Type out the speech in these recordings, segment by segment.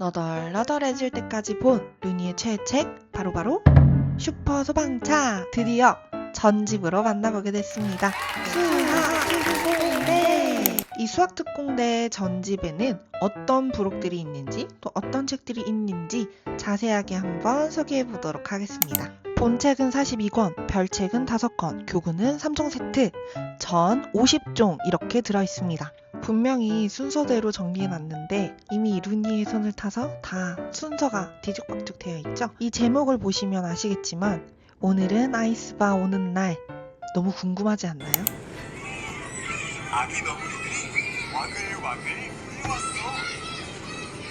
너덜너덜해질 때까지 본 루니의 최애책 바로바로 슈퍼 소방차 드디어 전집으로 만나보게 됐습니다. 수학특공대 이 수학특공대 전집에는 어떤 부록들이 있는지 또 어떤 책들이 있는지 자세하게 한번 소개해 보도록 하겠습니다. 본책은 42권, 별책은 5권, 교구는 3종 세트, 전 50종 이렇게 들어있습니다. 분명히 순서대로 정리해놨는데 이미 루니의 손을 타서 다 순서가 뒤죽박죽 되어 있죠. 이 제목을 보시면 아시겠지만 오늘은 아이스바 오는 날 너무 궁금하지 않나요? 아기 너구리들이 와글와글 불려왔어.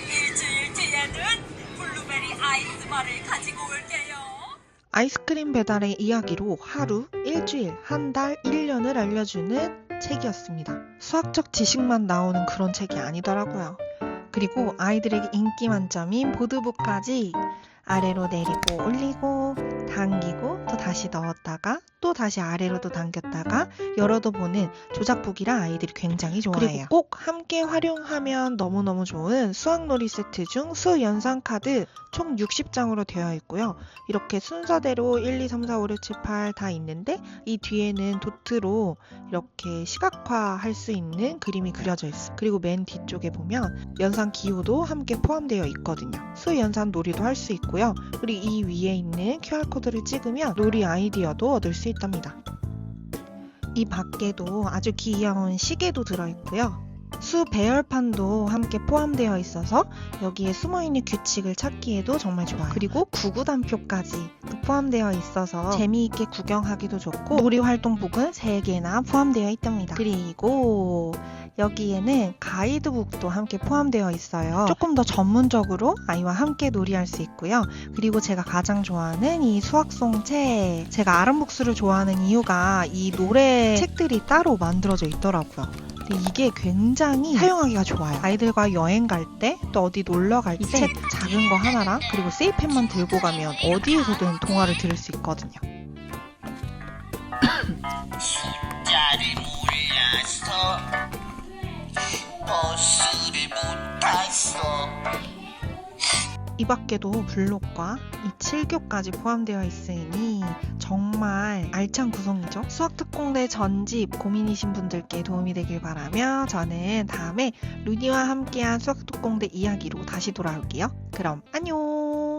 일주일 뒤에는 블루베리 아이스바를 가지고 올게요. 아이스크림 배달의 이야기로 하루, 일주일, 한 달, 1년을 알려주는 책이었습니다. 수학적 지식만 나오는 그런 책이 아니더라고요. 그리고 아이들에게 인기 만점인 보드북까지 아래로 내리고 올리고 당기고 또 다시 넣었다가 또 다시 아래로도 당겼다가 열어도 보는 조작북이라 아이들이 굉장히 좋아해요. 그리고 꼭 함께 활용하면 너무너무 좋은 수학놀이 세트 중 수연상 카드 총 60장으로 되어 있고요. 이렇게 순서대로 1, 2, 3, 4, 5, 6, 7, 8 다 있는데 이 뒤에는 도트로 이렇게 시각화할 수 있는 그림이 그려져 있어요. 그리고 맨 뒤쪽에 보면 연산 기호도 함께 포함되어 있거든요. 수연산 놀이도 할 수 있고 요. 그리고 이 위에 있는 QR코드를 찍으면 놀이 아이디어도 얻을 수 있답니다. 이 밖에도 아주 귀여운 시계도 들어있고요. 수 배열판도 함께 포함되어 있어서 여기에 숨어있는 규칙을 찾기에도 정말 좋아요. 그리고 구구단표까지 포함되어 있어서 재미있게 구경하기도 좋고 놀이 활동북은 3개나 포함되어 있답니다. 그리고 여기에는 가이드북도 함께 포함되어 있어요. 조금 더 전문적으로 아이와 함께 놀이할 수 있고요. 그리고 제가 가장 좋아하는 이 수학송 책. 제가 아름북스를 좋아하는 이유가 이 노래 책들이 따로 만들어져 있더라고요. 근데 이게 굉장히 사용하기가 좋아요. 아이들과 여행 갈 때, 또 어디 놀러 갈 때, 이 책 작은 거 하나랑, 그리고 세이펜만 들고 가면 어디에서든 동화를 들을 수 있거든요. 자를 몰라서 버스를 못 탔어 이 밖에도 블록과 이 7교까지 포함되어 있으니 정말 알찬 구성이죠. 수학특공대 전집 고민이신 분들께 도움이 되길 바라며 저는 다음에 루니와 함께한 수학특공대 이야기로 다시 돌아올게요. 그럼 안녕!